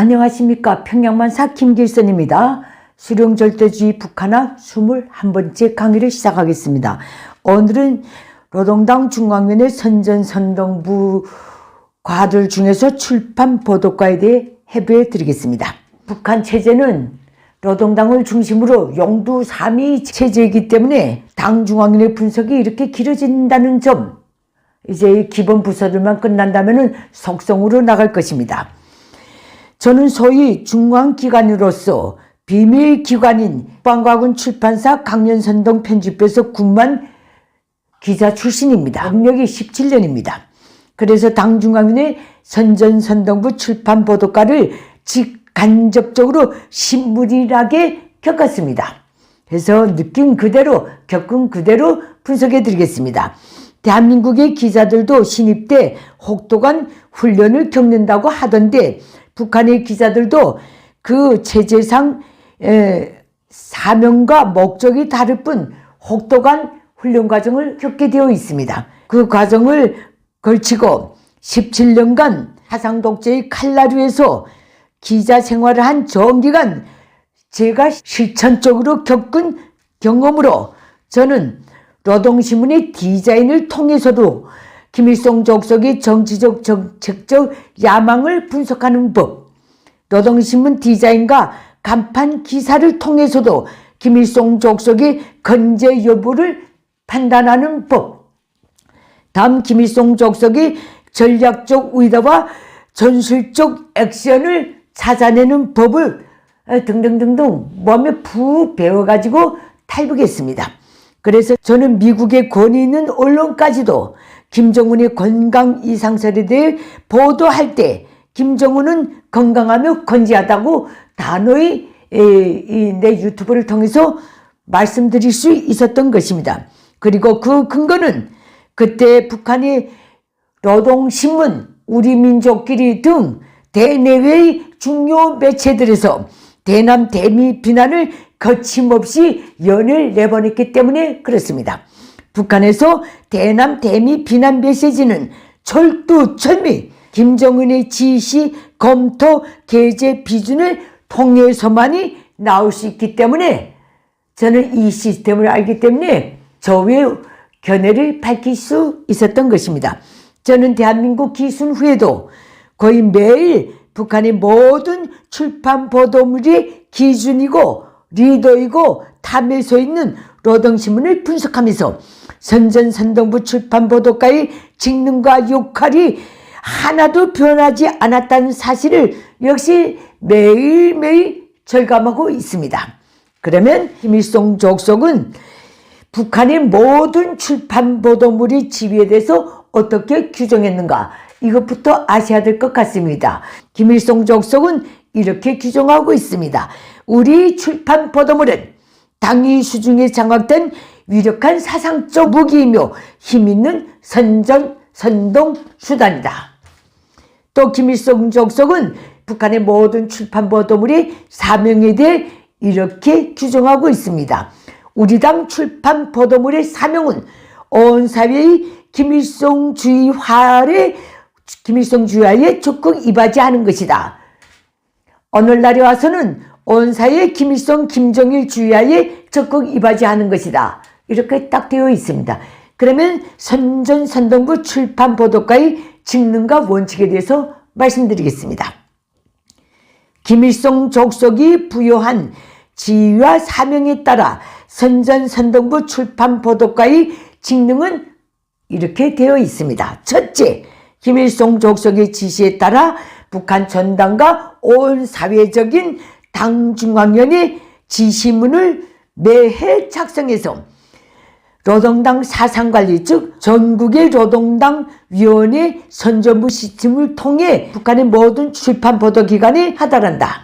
안녕하십니까. 평양만사 김길선입니다. 수령절대주의 북한학 21번째 강의를 시작하겠습니다. 오늘은 노동당 중앙위원회 선전선동부 과들 중에서 출판 보도과에 대해 해부해 드리겠습니다. 북한 체제는 노동당을 중심으로 용두 3위 체제이기 때문에 당 중앙위원회 분석이 이렇게 길어진다는 점, 이제 기본 부서들만 끝난다면 속성으로 나갈 것입니다. 저는 소위 중앙기관으로서 비밀기관인 방과군 출판사 강연선동 편집부에서 군만 기자 출신입니다. 경력이 17년입니다. 그래서 당중앙위원회 선전선동부 출판보도과를 직간접적으로 신물이하게 겪었습니다. 그래서 느낀 그대로 겪은 그대로 분석해 드리겠습니다. 대한민국의 기자들도 신입 때 혹독한 훈련을 겪는다고 하던데 북한의 기자들도 그 체제상 에, 사명과 목적이 다를 뿐 혹독한 훈련 과정을 겪게 되어 있습니다. 그 과정을 걸치고 17년간 사상 독재의 칼날위에서 기자 생활을 한 정기간 제가 실천적으로 겪은 경험으로 저는 노동신문의 디자인을 통해서도 김일성 족속의 정치적 정책적 야망을 분석하는 법, 노동신문 디자인과 간판 기사를 통해서도 김일성 족속의 건재 여부를 판단하는 법, 다음 김일성 족속의 전략적 의도와 전술적 액션을 찾아내는 법을 등등등등 몸에 푹 배워가지고 탈북했습니다. 그래서 저는 미국의 권위 있는 언론까지도 김정은의 건강 이상설에 대해 보도할 때 김정은은 건강하며 건재하다고 단호히 내 유튜브를 통해서 말씀드릴 수 있었던 것입니다. 그리고 그 근거는 그때 북한이 노동신문, 우리민족끼리 등 대내외의 중요 매체들에서 대남 대미 비난을 거침없이 연을 내보냈기 때문에 그렇습니다. 북한에서 대남 대미 비난 메시지는 철두철미 김정은의 지시, 검토, 게재 비준을 통해서만이 나올 수 있기 때문에 저는 이 시스템을 알기 때문에 저의 견해를 밝힐 수 있었던 것입니다. 저는 대한민국 기순 후에도 거의 매일 북한의 모든 출판 보도물이 기준이고 리더이고 탐에 서 있는 노동신문을 분석하면서 선전선동부 출판보도가의 직능과 역할이 하나도 변하지 않았다는 사실을 역시 매일매일 절감하고 있습니다. 그러면 김일성 족속은 북한의 모든 출판보도물의 지위에 대해서 어떻게 규정했는가 이것부터 아셔야 될 것 같습니다. 김일성 족속은 이렇게 규정하고 있습니다. 우리 출판 보도물은 당위 수중에 장악된 위력한 사상적 무기이며 힘있는 선전, 선동 수단이다. 또 김일성 족속은 북한의 모든 출판 보도물의 사명에 대해 이렇게 규정하고 있습니다. 우리 당 출판 보도물의 사명은 온 사회의 김일성 주의화를 김일성 주의화에 적극 이바지하는 것이다. 오늘날에 와서는 온 사회의 김일성, 김정일 주의하에 적극 이바지하는 것이다. 이렇게 딱 되어 있습니다. 그러면 선전 선동부 출판 보도가의 직능과 원칙에 대해서 말씀드리겠습니다. 김일성 족속이 부여한 지위와 사명에 따라 선전 선동부 출판 보도가의 직능은 이렇게 되어 있습니다. 첫째, 김일성 족속의 지시에 따라 북한 전당과 온 사회적인 당 중앙위원회 지시문을 매해 작성해서 노동당 사상관리 즉 전국의 노동당 위원회 선전부 시스템을 통해 북한의 모든 출판 보도 기관에 하달한다.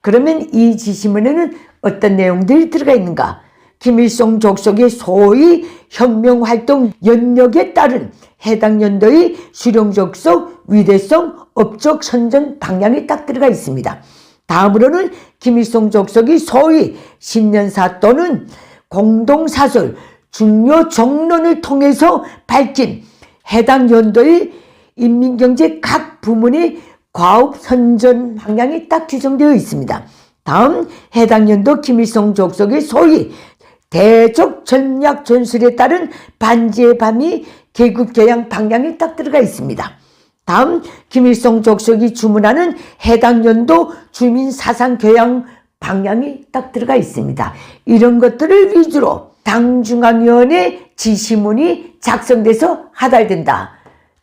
그러면 이 지시문에는 어떤 내용들이 들어가 있는가? 김일성 족속의 소위 혁명활동 연력에 따른 해당 연도의 수령 족속 위대성 업적 선전 방향이 딱 들어가 있습니다. 다음으로는 김일성 족속이 소위 신년사 또는 공동사설 중요 정론을 통해서 밝힌 해당 연도의 인민경제 각 부문의 과업 선전 방향이 딱 규정되어 있습니다. 다음 해당 연도 김일성 족속의 소위 대적 전략 전술에 따른 반지의 밤이 개국 개양 방향이 딱 들어가 있습니다. 다음 김일성 족속이 주문하는 해당 연도 주민 사상 교양 방향이 딱 들어가 있습니다. 이런 것들을 위주로 당중앙위원회 지시문이 작성돼서 하달된다.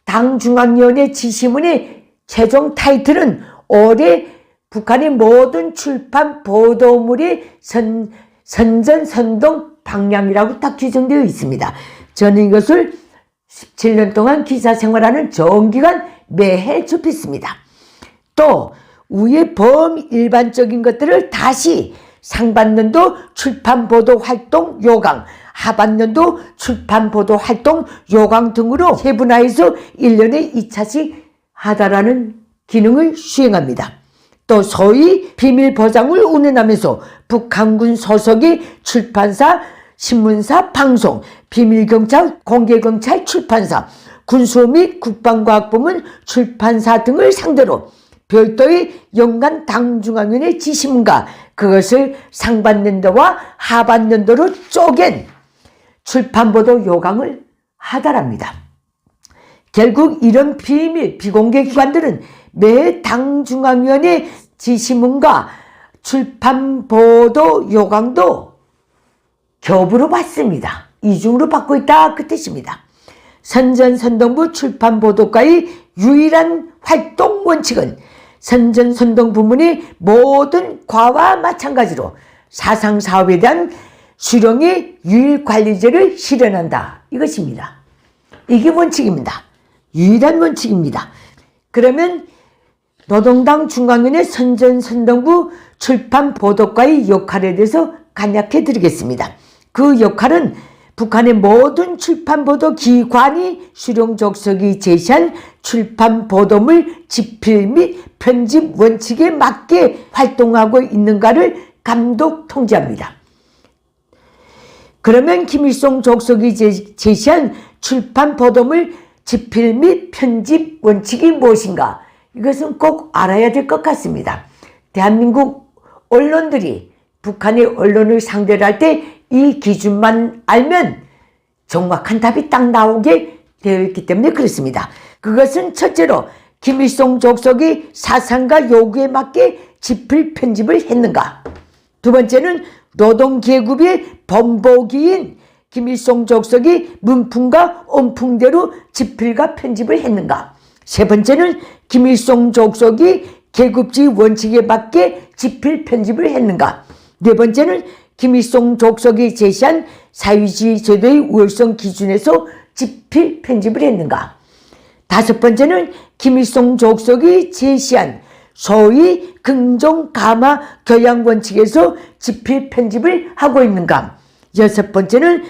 당중앙위원회 지시문의 최종 타이틀은 올해 북한의 모든 출판 보도물의 선, 선전 선동 방향이라고 딱 규정되어 있습니다. 저는 이것을 17년 동안 기자 생활하는 정기간 매해 접했습니다. 또 위의 범일반적인 것들을 다시 상반년도 출판보도 활동 요강, 하반년도 출판보도 활동 요강 등으로 세분화해서 1년에 2차씩 하다라는 기능을 수행합니다. 또 소위 비밀 보장을 운운하면서 북한군 소속의 출판사, 신문사, 방송, 비밀경찰, 공개경찰 출판사, 군수 및 국방과학부문 출판사 등을 상대로 별도의 연간 당중앙위원회 지시문과 그것을 상반년도와 하반년도로 쪼갠 출판보도 요강을 하달합니다. 결국 이런 비밀 비공개 기관들은 매 당중앙위원회 지시문과 출판보도 요강도 겹으로 받습니다. 이중으로 받고 있다 그 뜻입니다. 선전선동부 출판보도과의 유일한 활동 원칙은 선전선동 부문의 모든 과와 마찬가지로 사상사업에 대한 수령의 유일관리제를 실현한다. 이것입니다. 이게 원칙입니다. 유일한 원칙입니다. 그러면 노동당 중앙위원회 선전선동부 출판보도과의 역할에 대해서 간략해 드리겠습니다. 그 역할은 북한의 모든 출판보도 기관이 수령족석이 제시한 출판보도물 집필 및 편집 원칙에 맞게 활동하고 있는가를 감독 통제합니다. 그러면 김일성 족속이 제시한 출판보도물 집필 및 편집 원칙이 무엇인가? 이것은 꼭 알아야 될 것 같습니다. 대한민국 언론들이 북한의 언론을 상대를 할때 이 기준만 알면 정확한 답이 딱 나오게 되어 있기 때문에 그렇습니다. 그것은 첫째로 김일성 족속이 사상과 요구에 맞게 집필 편집을 했는가? 두 번째는 노동계급의 범보기인 김일성 족속이 문풍과 온풍대로 집필과 편집을 했는가? 세 번째는 김일성 족속이 계급주의 원칙에 맞게 집필 편집을 했는가? 네 번째는 김일성 족속이 제시한 사회주의 제도의 우월성 기준에서 집필 편집을 했는가? 다섯 번째는 김일성 족속이 제시한 소위 긍정 감화 교양 원칙에서 집필 편집을 하고 있는가? 여섯 번째는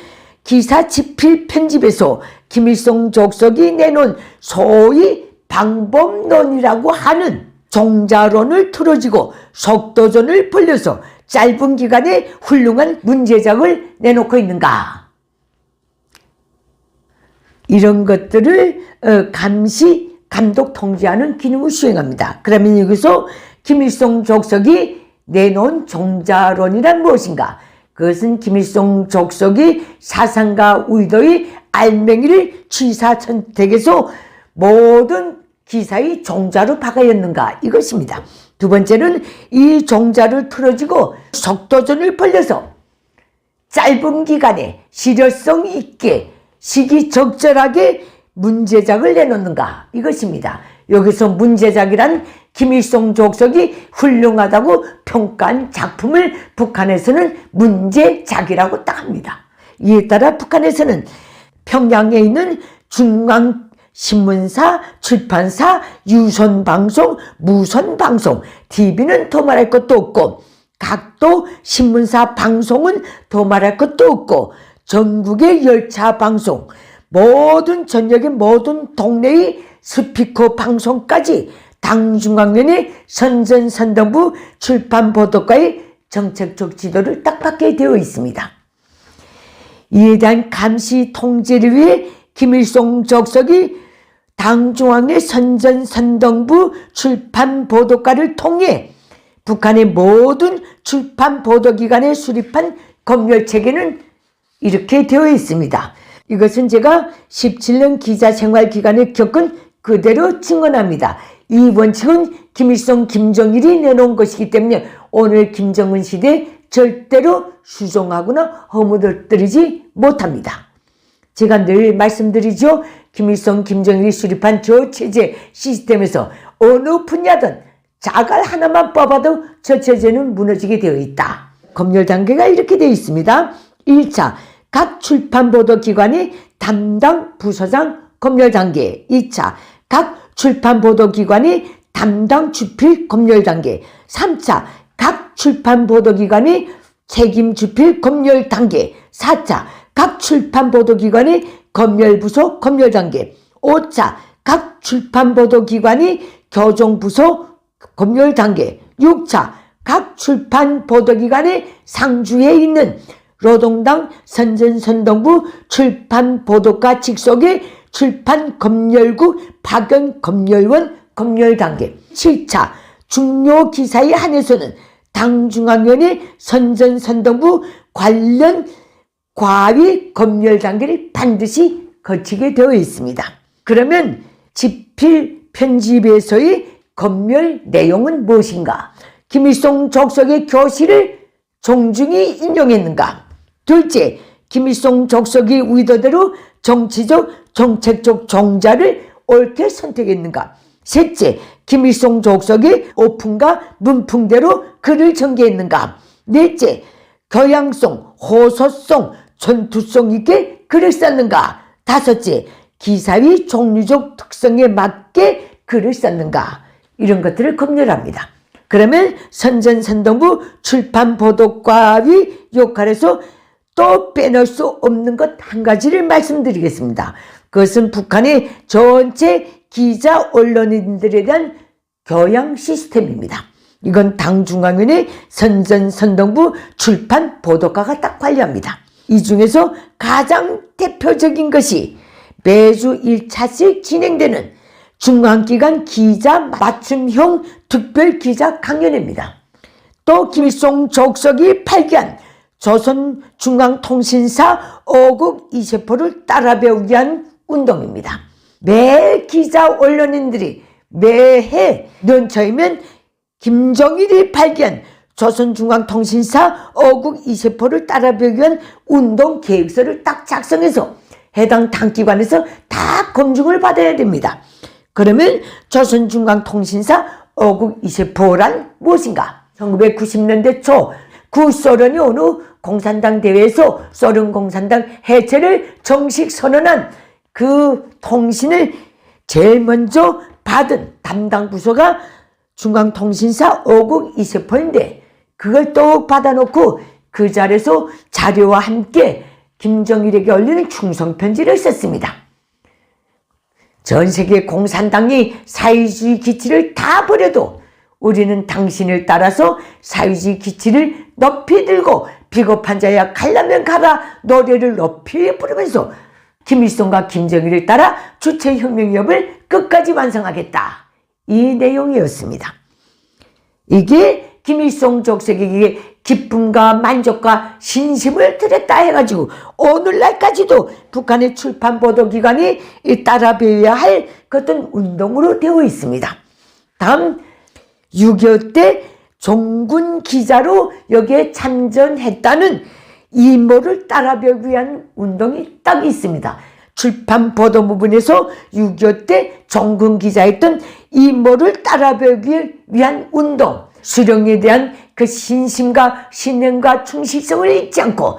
기사 집필 편집에서 김일성 족속이 내놓은 소위 방법론이라고 하는 종자론을 틀어지고 속도전을 벌려서 짧은 기간에 훌륭한 문제작을 내놓고 있는가? 이런 것들을 어, 감시, 감독, 통제하는 기능을 수행합니다. 그러면 여기서 김일성 족속이 내놓은 종자론이란 무엇인가? 그것은 김일성 족속이 사상과 의도의 알맹이를 취사천택에서 모든 기사의 종자로 박아였는가 이것입니다. 두 번째는 이 종자를 틀어지고 속도전을 벌려서 짧은 기간에 실효성 있게 시기적절하게 문제작을 내놓는가 이것입니다. 여기서 문제작이란 김일성 족속이 훌륭하다고 평가한 작품을 북한에서는 문제작이라고 딱 합니다. 이에 따라 북한에서는 평양에 있는 중앙 신문사, 출판사, 유선방송, 무선방송, TV는 더 말할 것도 없고 각도 신문사 방송은 더 말할 것도 없고 전국의 열차 방송, 모든 전역의 모든 동네의 스피커 방송까지 당중앙위원회 선전선동부 출판보도과의 정책적 지도를 딱 받게 되어 있습니다. 이에 대한 감시 통제를 위해 김일성 적석이 당중앙의 선전선동부 출판 보도과를 통해 북한의 모든 출판 보도기관에 수립한 검열체계는 이렇게 되어 있습니다. 이것은 제가 17년 기자 생활 기간에 겪은 그대로 증언합니다. 이 원칙은 김일성, 김정일이 내놓은 것이기 때문에 오늘 김정은 시대에 절대로 수정하거나 허물어뜨리지 못합니다. 제가 늘 말씀드리죠. 김일성, 김정일이 수립한 저 체제 시스템에서 어느 분야든 자갈 하나만 뽑아도 저 체제는 무너지게 되어 있다. 검열 단계가 이렇게 되어 있습니다. 1차 각 출판 보도 기관이 담당 부서장 검열 단계. 2차 각 출판 보도 기관이 담당 주필 검열 단계. 3차 각 출판 보도 기관이 책임 주필 검열 단계. 4차 각 출판 보도 기관이 검열 부서 검열 단계. 5차 각 출판 보도 기관이 교정 부서 검열 단계. 6차 각 출판 보도 기관의 상주에 있는 노동당 선전선동부 출판 보도과 직속의 출판 검열국 파견 검열원 검열 단계 7차 중요 기사에 한해서는 당중앙위원회 선전선동부 관련 과위 검열 단계를 반드시 거치게 되어 있습니다. 그러면 집필 편집에서의 검열 내용은 무엇인가? 김일성 족속의 교시를 종중히 인용했는가? 둘째, 김일성 족속이 의도대로 정치적, 정책적 종자를 옳게 선택했는가? 셋째, 김일성 족속이 오풍과 문풍대로 글을 전개했는가? 넷째, 교양성, 호소성, 전투성 있게 글을 썼는가? 다섯째, 기사의 종류적 특성에 맞게 글을 썼는가? 이런 것들을 검열합니다. 그러면 선전선동부 출판보도과의 역할에서 또 빼놓을 수 없는 것 한 가지를 말씀드리겠습니다. 그것은 북한의 전체 기자 언론인들에 대한 교양 시스템입니다. 이건 당중앙위원회 선전선동부 출판 보도과가 딱 관리합니다. 이 중에서 가장 대표적인 것이 매주 1차씩 진행되는 중앙기관 기자 맞춤형 특별 기자 강연입니다. 또 김일성 족석이 발기한 조선 중앙통신사 어국 이세포를 따라 배우기 위한 운동입니다. 매 기자 언론인들이 매해 연초이면 김정일이 발기한 조선중앙통신사 어국 이세포를 따라 배우기 위한 운동 계획서를 딱 작성해서 해당 당기관에서 다 검증을 받아야 됩니다. 그러면 조선중앙통신사 어국 이세포란 무엇인가? 1990년대 초 구소련이 어느 공산당 대회에서 소련 공산당 해체를 정식 선언한 그 통신을 제일 먼저 받은 담당 부서가 중앙통신사 어국 이세포인데 그걸 또 받아놓고 그 자리에서 자료와 함께 김정일에게 올리는 충성편지를 썼습니다. 전 세계 공산당이 사회주의 기치를 다 버려도 우리는 당신을 따라서 사회주의 기치를 높이 들고 비겁한 자야 갈라면 가라 노래를 높이 부르면서 김일성과 김정일을 따라 주체혁명협을 끝까지 완성하겠다. 이 내용이었습니다. 이게 김일성 족속에게 기쁨과 만족과 신심을 드렸다 해가지고 오늘날까지도 북한의 출판 보도 기관이 따라 배워야 할 어떤 운동으로 되어 있습니다. 다음 6.25 때 종군 기자로 여기에 참전했다는 이모를 따라 배우기 위한 운동이 딱 있습니다. 출판 보도 부분에서 6.25 때 종군 기자였던 이모를 따라 배우기 위한 운동, 수령에 대한 그 신심과 신념과 충실성을 잊지 않고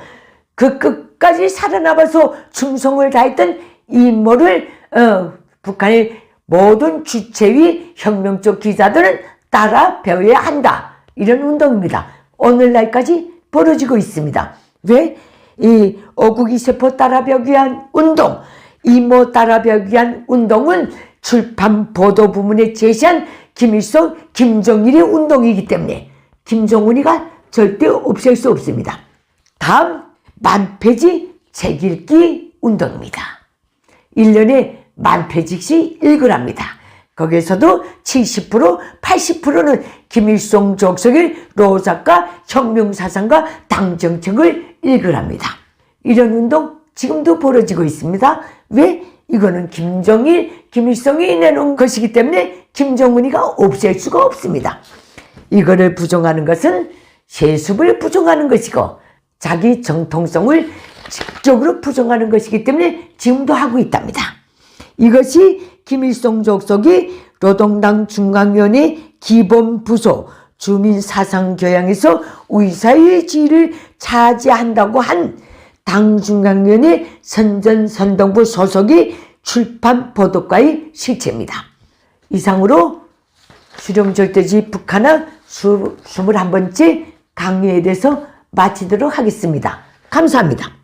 그 끝까지 살아남아서 충성을 다했던 이모를 어, 북한의 모든 주체위 혁명적 기자들은 따라 배워야 한다. 이런 운동입니다. 오늘날까지 벌어지고 있습니다. 왜? 이 어국이 세포 따라 배우기 위한 운동, 이모 따라 배우기 위한 운동은 출판 보도 부문에 제시한 김일성, 김정일의 운동이기 때문에 김정은이가 절대 없앨 수 없습니다. 다음 만폐지 책 읽기 운동입니다. 1년에 만폐직시 읽으랍니다. 거기에서도 70% 80%는 김일성 족속의 로작가 혁명사상과 당정책을 읽으랍니다. 이런 운동 지금도 벌어지고 있습니다. 왜? 이거는 김정일, 김일성이 내놓은 것이기 때문에 김정은이가 없앨 수가 없습니다. 이거를 부정하는 것은 세습을 부정하는 것이고 자기 정통성을 직접으로 부정하는 것이기 때문에 지금도 하고 있답니다. 이것이 김일성 족속이 노동당 중앙위원회 기본 부소 주민사상교양에서 의사의 지위를 차지한다고 한 당중앙위원회 선전선동부 소속의 출판 보도과의 실체입니다. 이상으로 수령절대지 북한의 21번째 강의에 대해서 마치도록 하겠습니다. 감사합니다.